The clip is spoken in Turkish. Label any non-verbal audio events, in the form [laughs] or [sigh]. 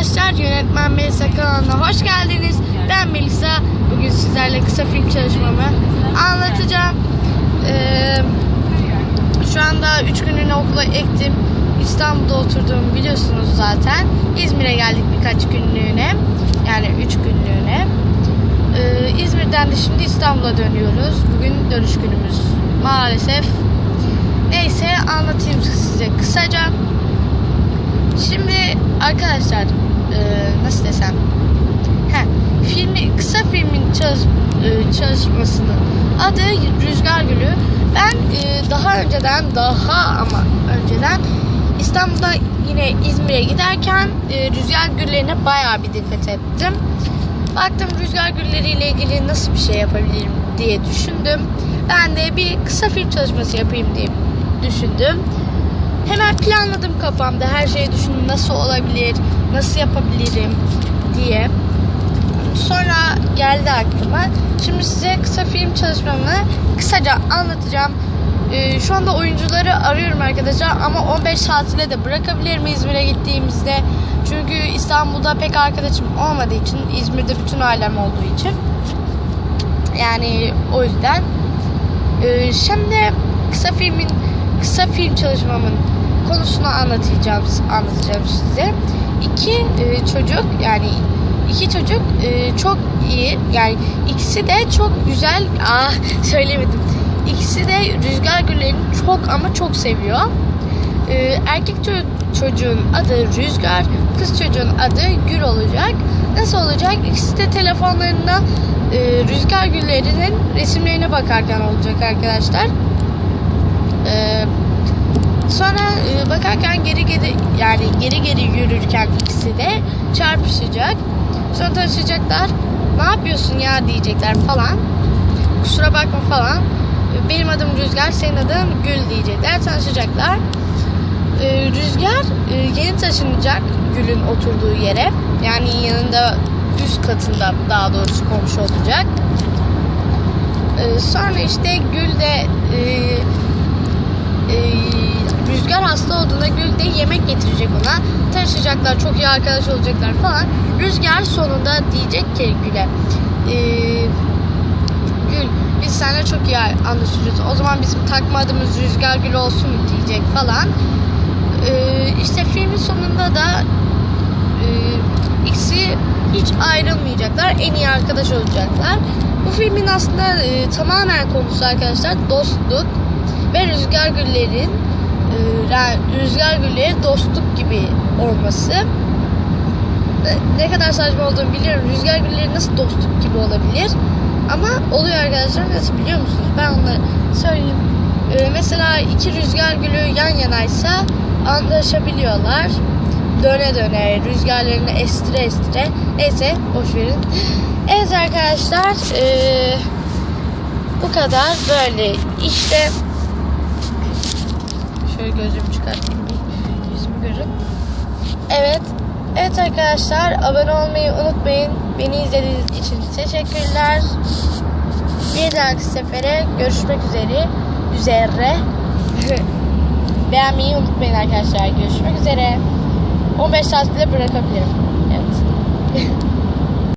arkadaşlar, Yönetmen Melisa kanalına hoş geldiniz. Ben Melisa. Bugün sizlerle kısa film çalışmamı anlatacağım. Ee, şu anda 3 günlüğüne okula ektim. İstanbul'da oturduğumu biliyorsunuz zaten. İzmir'e geldik birkaç günlüğüne. Yani 3 günlüğüne. Ee, İzmir'den de şimdi İstanbul'a dönüyoruz. Bugün dönüş günümüz maalesef. Neyse anlatayım size kısaca. Arkadaşlar e, nasıl desem Heh, filmi kısa filmin çalış, e, çalışmasının adı Rüzgar Gülü. Ben e, daha önceden daha ama önceden İstanbul'da yine İzmir'e giderken e, rüzgar güllerine bayağı bir dikkat ettim. Baktım rüzgar gülleriyle ilgili nasıl bir şey yapabilirim diye düşündüm. Ben de bir kısa film çalışması yapayım diye düşündüm. Hemen planladım kafamda her şeyi düşündüm nasıl olabilir, nasıl yapabilirim diye. Sonra geldi aklıma. Şimdi size kısa film çalışmamı kısaca anlatacağım. Ee, şu anda oyuncuları arıyorum arkadaşlar ama 15 saatine de bırakabilirim İzmir'e gittiğimizde. Çünkü İstanbul'da pek arkadaşım olmadığı için, İzmir'de bütün ailem olduğu için. Yani o yüzden. Ee, şimdi kısa filmin kısa film çalışmamın konusunu anlatacağım anlatacağım size. İki e, çocuk yani iki çocuk e, çok iyi yani ikisi de çok güzel ah söylemedim. İkisi de rüzgar güllerini çok ama çok seviyor. E, erkek ço- çocuğun adı Rüzgar, kız çocuğun adı Gül olacak. Nasıl olacak? İkisi de telefonlarında e, rüzgar güllerinin resimlerine bakarken olacak arkadaşlar. Sonra e, bakarken geri geri yani geri geri yürürken ikisi de çarpışacak. Sonra tanışacaklar. Ne yapıyorsun ya diyecekler falan. Kusura bakma falan. Benim adım Rüzgar, senin adın Gül diyecekler. Tanışacaklar. E, Rüzgar e, yeni taşınacak Gül'ün oturduğu yere. Yani yanında üst katında daha doğrusu komşu olacak. E, Sonra işte Gül de e, e, Rüzgar hasta olduğunda de yemek getirecek ona. Tanışacaklar, çok iyi arkadaş olacaklar falan. Rüzgar sonunda diyecek ki Gül'e "Ee, Gül biz seninle çok iyi anlaşırız. O zaman bizim takma adımız Rüzgar Gül olsun diyecek falan. Ee, işte filmin sonunda da e, ikisi hiç ayrılmayacaklar. En iyi arkadaş olacaklar. Bu filmin aslında e, tamamen konusu arkadaşlar dostluk ve rüzgar güllerin e, ra- rüzgar gülleri dostluk gibi olması. Ne- kadar saçma olduğunu biliyorum. Rüzgar gülleri nasıl dostluk gibi olabilir? Ama oluyor arkadaşlar. Nasıl biliyor musunuz? Ben onları söyleyeyim. E, mesela iki rüzgar gülü yan yanaysa anlaşabiliyorlar. Döne döne rüzgarlarını estire estire. Neyse boş. Evet arkadaşlar. e, bu kadar böyle. İşte Şöyle gözümü çıkartayım yüzümü görün. Evet. Evet arkadaşlar abone olmayı unutmayın. Beni izlediğiniz için teşekkürler. Bir dahaki sefere görüşmek üzere. Üzere. [laughs] Beğenmeyi unutmayın arkadaşlar. Görüşmek üzere. 15 saat bile bırakabilirim. Evet. [laughs]